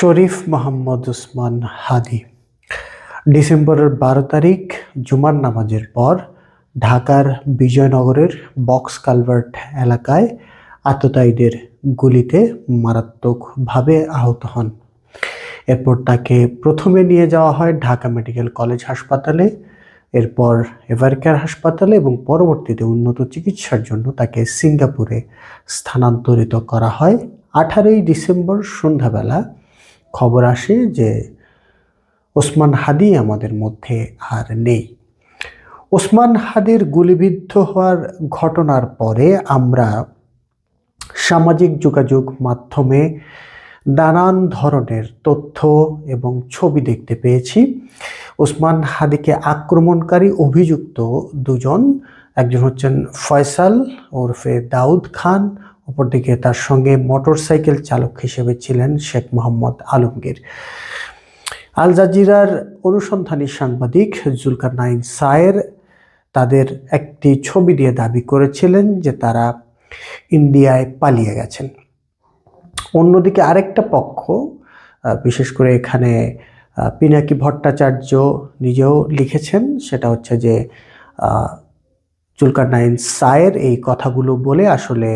শরীফ মোহাম্মদ উসমান হাদি। ডিসেম্বরের বারো তারিখ, জুমার নামাজের পর ঢাকার বিজয়নগরের বক্স কালভার্ট এলাকায় আততায়ীদের গুলিতে মারাত্মকভাবে আহত হন। এরপর তাকে প্রথমে নিয়ে যাওয়া হয় ঢাকা মেডিকেল কলেজ হাসপাতালে, এরপর এভারকেয়ার হাসপাতালে এবং পরবর্তীতে উন্নত চিকিৎসার জন্য তাকে সিঙ্গাপুরে স্থানান্তরিত করা হয়। আঠারোই ডিসেম্বর সন্ধ্যাবেলা খবর আসে যে ওসমান হাদি আমাদের মধ্যে আর নেই। ওসমান হাদির গুলিবিদ্ধ হওয়ার ঘটনার পরে আমরা সামাজিক যোগাযোগ মাধ্যমে নানান ধরনের তথ্য এবং ছবি দেখতে পেয়েছি। ওসমান হাদিকে আক্রমণকারী অভিযুক্ত দুজন, একজন হচ্ছেন ফয়সাল ওরফে দাউদ খান অপরদিকে তার সঙ্গে মোটরসাইকেল চালক হিসেবে ছিলেন শেখ মোহাম্মদ আলমগীর। আল জাজিরার অনুসন্ধানী সাংবাদিক জুলকার নাইন সায়ের তাদের একটি ছবি দিয়ে দাবি করেছিলেন যে তারা ইন্ডিয়ায় পালিয়ে গেছেন। অন্যদিকে আরেকটা পক্ষ বিশেষ করে এখানে পিনাকি ভট্টাচার্য নিজেও লিখেছেন, সেটা হচ্ছে যে জুলকার নাইন সায়ের এই কথাগুলো বলে আসলে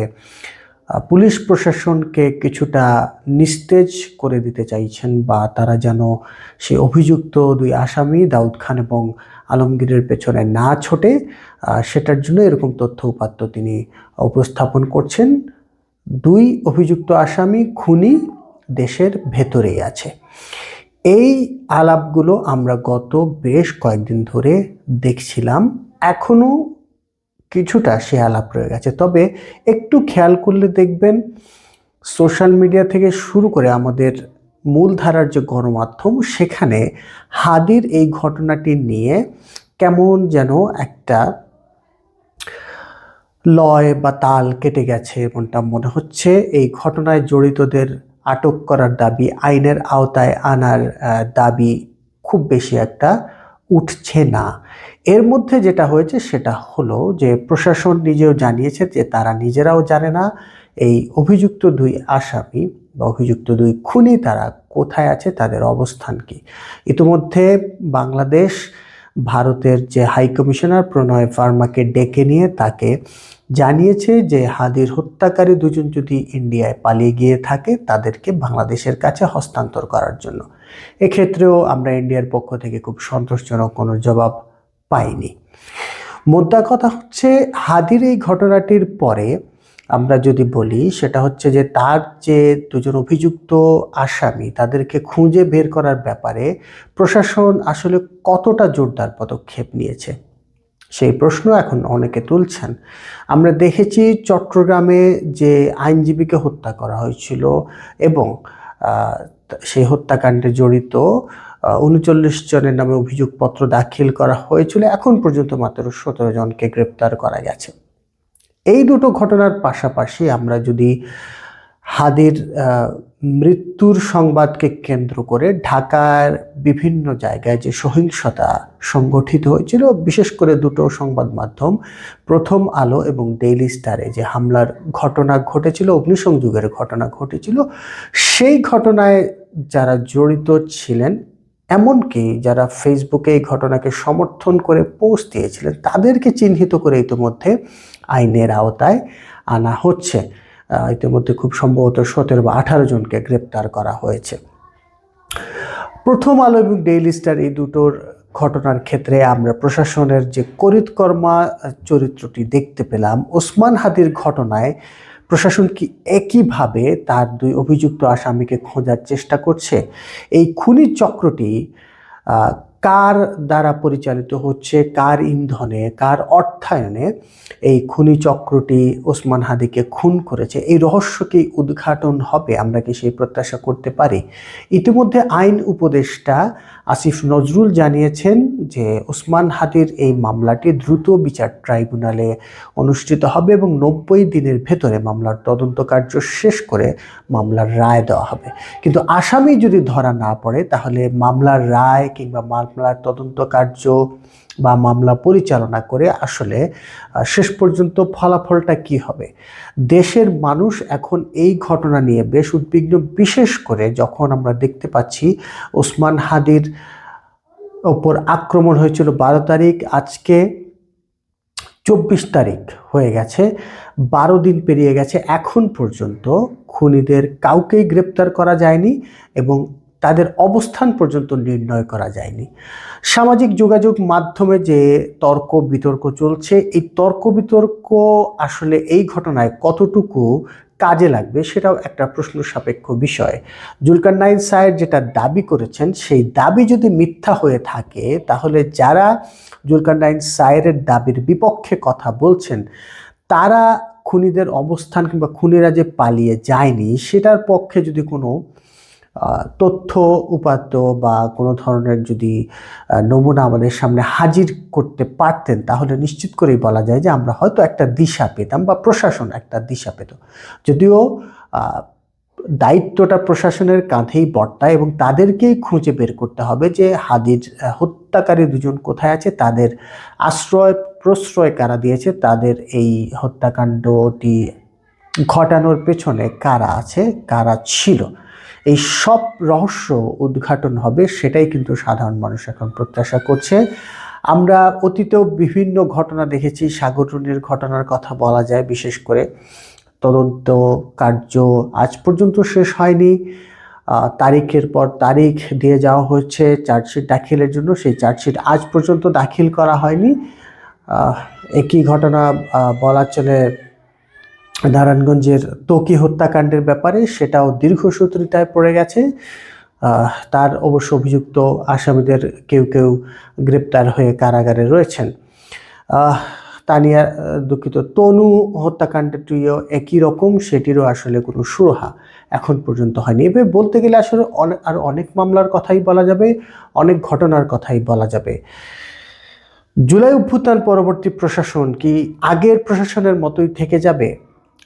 পুলিশ প্রশাসনকে কিছুটা নিস্তেজ করে দিতে চাইছেন বা তারা যেন সে অভিযুক্ত দুই আসামি দাউদ খান এবং আলমগীরের পেছনে না ছোটে সেটার জন্য এরকম তথ্য উপাত্ত তিনি উপস্থাপন করছেন। দুই অভিযুক্ত আসামি খুনি দেশের ভেতরেই আছে। এই আলাপগুলো আমরা গত বেশ কয়েকদিন ধরে দেখছিলাম। এখনও কিছুটা সে আলাপ রয়ে গেছে। তবে একটু খেয়াল করলে দেখবেন, সোশ্যাল মিডিয়া থেকে শুরু করে আমাদের মূলধারার যে গণমাধ্যম, সেখানে হাদির এই ঘটনাটি নিয়ে কেমন যেন একটা লয় বা তাল কেটে গেছে এমনটা মনে হচ্ছে। এই ঘটনায় জড়িতদের আটক করার দাবি আইনের আওতায় আনার দাবি খুব বেশি একটা উঠছে না। এর মধ্যে যেটা হয়েছে সেটা হলো যে প্রশাসন নিজেও জানিয়েছে যে তারা নিজেরাও জানে না। এই অভিযুক্ত দুই আসামি বা অভিযুক্ত দুই খুনি তারা কোথায় আছে, তাদের অবস্থান কি? ইতিমধ্যে বাংলাদেশ ভারতের যে হাই কমিশনার প্রণয় ফার্মাকে ডেকে নিয়ে তাকে জানিয়েছে যে হাদির হত্যাকারী দুজন যদি ইন্ডিয়ায় পালিয়ে গিয়ে থাকে, তাদেরকে বাংলাদেশের কাছে হস্তান্তর করার জন্য। এক্ষেত্রেও আমরা ইন্ডিয়ার পক্ষ থেকে খুব সন্তোষজনক কোনো জবাব পাইনি। মোদ্দা কথা হচ্ছে, হাদির এই ঘটনাটির পরে আমরা যদি বলি, সেটা হচ্ছে যে তার যে দুজন অভিযুক্ত আসামি, তাদেরকে খুঁজে বের করার ব্যাপারে প্রশাসন আসলে কতটা জোরদার পদক্ষেপ নিয়েছে? সেই প্রশ্ন এখন অনেকে তুলছেন। আমরা দেখেছি চট্টগ্রামে যে আইনজীবীকে হত্যা করা হয়েছিল এবং সেই হত্যাকাণ্ডে জড়িত উনচল্লিশ জনের নামে অভিযোগপত্র দাখিল করা হয়েছিল, এখন পর্যন্ত মাত্র সতেরো জনকে গ্রেপ্তার করা গেছে। এই দুটো ঘটনার পাশাপাশি আমরা যদি হাদির মৃত্যুর সংবাদকে কেন্দ্র করে ঢাকার বিভিন্ন জায়গায় যে সহিংসতা সংগঠিত হয়েছিল, বিশেষ করে দুটো সংবাদ মাধ্যম, প্রথম আলো এবং ডেইলি স্টারে যে হামলার ঘটনা ঘটেছিল, অগ্নিসংযোগের ঘটনা ঘটেছিল, সেই ঘটনায় যারা জড়িত ছিলেন, এমনকি যারা ফেসবুকে এই ঘটনাকে সমর্থন করে পোস্ট দিয়েছিলেন, তাদেরকে চিহ্নিত করে ইতিমধ্যে আইনের আওতায় আনা হচ্ছে। ইতিমধ্যে খুব সম্ভবত সতেরো বা আঠারো জনকে গ্রেপ্তার করা হয়েছে। প্রথম আলো এবং ডেইলি স্টার এই দুটোর ঘটনার ক্ষেত্রে আমরা প্রশাসনের যে করিতকর্মা চরিত্রটি দেখতে পেলাম, ওসমান হাদির ঘটনায় প্রশাসন কি একইভাবে তার দুই অভিযুক্ত আসামিকে খোঁজার চেষ্টা করছে? এই খুনি চক্রটি কার দ্বারা পরিচালিত হচ্ছে, কার ইন্ধনে, কার অর্থায়নে এই খুনি চক্রটি ওসমান হাদিকে খুন করেছে? এই রহস্য কি উদ্ঘাটন হবে? আমরা কি সেই প্রত্যাশা করতে পারি? ইতিমধ্যে আইন উপদেষ্টা আসিফ নজরুল জানিয়েছেন যে ওসমান হাদির এই মামলাটি দ্রুত বিচার ট্রাইব্যুনালে অনুষ্ঠিত হবে এবং নব্বই দিনের ভেতরে মামলার তদন্ত কার্য শেষ করে মামলার রায় দেওয়া হবে। কিন্তু আসামি যদি ধরা না পড়ে, তাহলে মামলার রায় কিংবা মামলার তদন্ত কার্য বা মামলা পরিচালনা করে আসলে শেষ পর্যন্ত ফলাফলটা কি হবে? দেশের মানুষ এখন এই ঘটনা নিয়ে বেশ উদ্বিগ্ন, বিশেষ করে যখন আমরা দেখতে পাচ্ছি ওসমান হাদির ওপর আক্রমণ হয়েছিল বারো তারিখ, আজকে চব্বিশ তারিখ হয়ে গেছে, বারো দিন পেরিয়ে গেছে, এখন পর্যন্ত খুনিদের কাউকেই গ্রেপ্তার করা যায়নি এবং তাদের অবস্থান পর্যন্ত নির্ণয় করা যায়নি। সামাজিক যোগাযোগ মাধ্যমে যে তর্ক বিতর্ক চলছে, এই তর্ক বিতর্ক আসলে এই ঘটনায় কতটুকু কাজে লাগবে সেটাও একটা প্রশ্ন সাপেক্ষ বিষয়। জুলকার নাইন সাহেব যেটা দাবি করেছেন, সেই দাবি যদি মিথ্যা হয়ে থাকে, তাহলে যারা জুলকার নাইন সায়ের দাবির বিপক্ষে কথা বলছেন, তারা খুনিদের অবস্থান কিংবা খুনিরা যে পালিয়ে যায়নি, সেটার পক্ষে যদি কোনো তথ্য উপাত্ত বা কোনো ধরনের যদি নমুনা আমাদের সামনে হাজির করতে পারতেন, তাহলে নিশ্চিত করেই বলা যায় যে আমরা হয়তো একটা দিশা পেতাম বা প্রশাসন একটা দিশা পেত। যদিও দায়িত্বটা প্রশাসনের কাঁধেই বর্তায় এবং তাদেরকেই খুঁজে বের করতে হবে যে হাদির হত্যাকারী দুজন কোথায় আছে, তাদের আশ্রয়, প্রশ্রয় কারা দিয়েছে, তাদের এই হত্যাকাণ্ডটি ঘটানোর পেছনে কারা আছে, কারা ছিল। এই সব রহস্য উদ্ঘাটন হবে, সেটাই কিন্তু সাধারণ মানুষ এখন প্রত্যাশা করছে। আমরা অতীতেও বিভিন্ন ঘটনা দেখেছি সাগররুনির ঘটনার কথা বলা যায়, বিশেষ করে তদন্ত কার্য আজ পর্যন্ত শেষ হয়নি। তারিখের পর তারিখ দিয়ে যাওয়া হচ্ছে চার্জশিট দাখিলের জন্য, সেই চার্জশিট আজ পর্যন্ত দাখিল করা হয়নি। একই ঘটনা বলা চলে নারায়ণগঞ্জের তকি হত্যাকাণ্ডের ব্যাপারে সেটাও দীর্ঘসূত্রিতায় পড়ে গেছে। তার অবশ্য অভিযুক্ত আসামিদের কেউ কেউ গ্রেপ্তার হয়ে কারাগারে রয়েছেন। তানিয়া দুঃখিত, তনু হত্যাকাণ্ডটিও একই রকম, সেটিরও আসলে কোনো সুরাহা এখন পর্যন্ত হয়নি। এভাবে বলতে গেলে আসলে অনেক আর অনেক মামলার কথাই বলা যাবে, অনেক ঘটনার কথাই বলা যাবে। জুলাই অভ্যুত্থান পরবর্তী প্রশাসন কি আগের প্রশাসনের মতোই থেকে যাবে?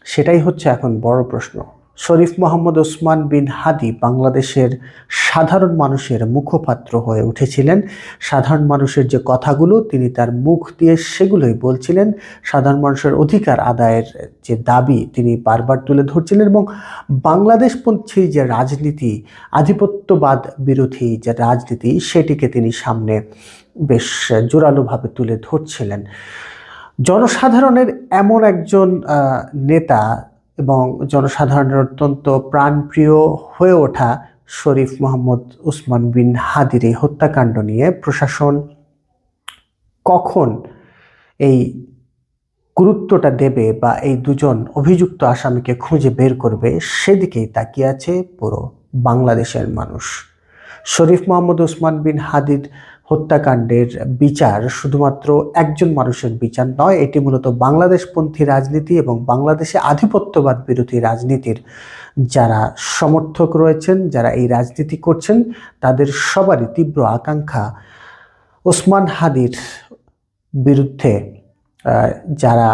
সেটাই হচ্ছে এখন বড় প্রশ্ন। শরীফ মোহাম্মদ ওসমান বিন হাদি বাংলাদেশের সাধারণ মানুষের মুখপাত্র হয়ে উঠেছিলেন। সাধারণ মানুষের যে কথাগুলো, তিনি তার মুখ দিয়ে সেগুলোই বলছিলেন। সাধারণ মানুষের অধিকার আদায়ের যে দাবি, তিনি বারবার তুলে ধরছিলেন এবং বাংলাদেশপন্থী যে রাজনীতি, আধিপত্যবাদ বিরোধী যে রাজনীতি, সেটিকে তিনি সামনে বেশ জোরালোভাবে তুলে ধরছিলেন। জনসাধারণের এমন একজন নেতা এবং জনসাধারণের অত্যন্ত প্রাণপ্রিয় হয়ে ওঠা শরীফ মোহাম্মদ উসমান বিন হাদির এই হত্যাকাণ্ড নিয়ে প্রশাসন কখন এই গুরুত্বটা দেবে বা এই দুজন অভিযুক্ত আসামিকে খুঁজে বের করবে সেদিকেই তাকিয়ে আছে পুরো বাংলাদেশের মানুষ। শরীফ মোহাম্মদ উসমান বিন হাদির হত্যাকাণ্ডের বিচার শুধুমাত্র একজন মানুষের বিচার নয়, এটি মূলত বাংলাদেশপন্থী রাজনীতি এবং বাংলাদেশে আধিপত্যবাদ বিরোধী রাজনীতির যারা সমর্থক রয়েছেন, যারা এই রাজনীতি করছেন, তাদের সবারই তীব্র আকাঙ্ক্ষা ওসমান হাদির বিরুদ্ধে যারা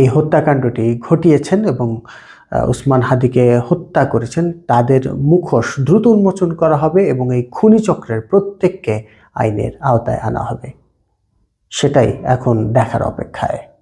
এই হত্যাকাণ্ডটি ঘটিয়েছেন এবং উসমান হাদিকে হত্যা করেছেন। তাদের মুখোশ দ্রুত উন্মোচন করা হবে এবং এই খুনি চক্রের প্রত্যেককে আইনের আওতায় আনা হবে। সেটাই এখন দেখার অপেক্ষায়।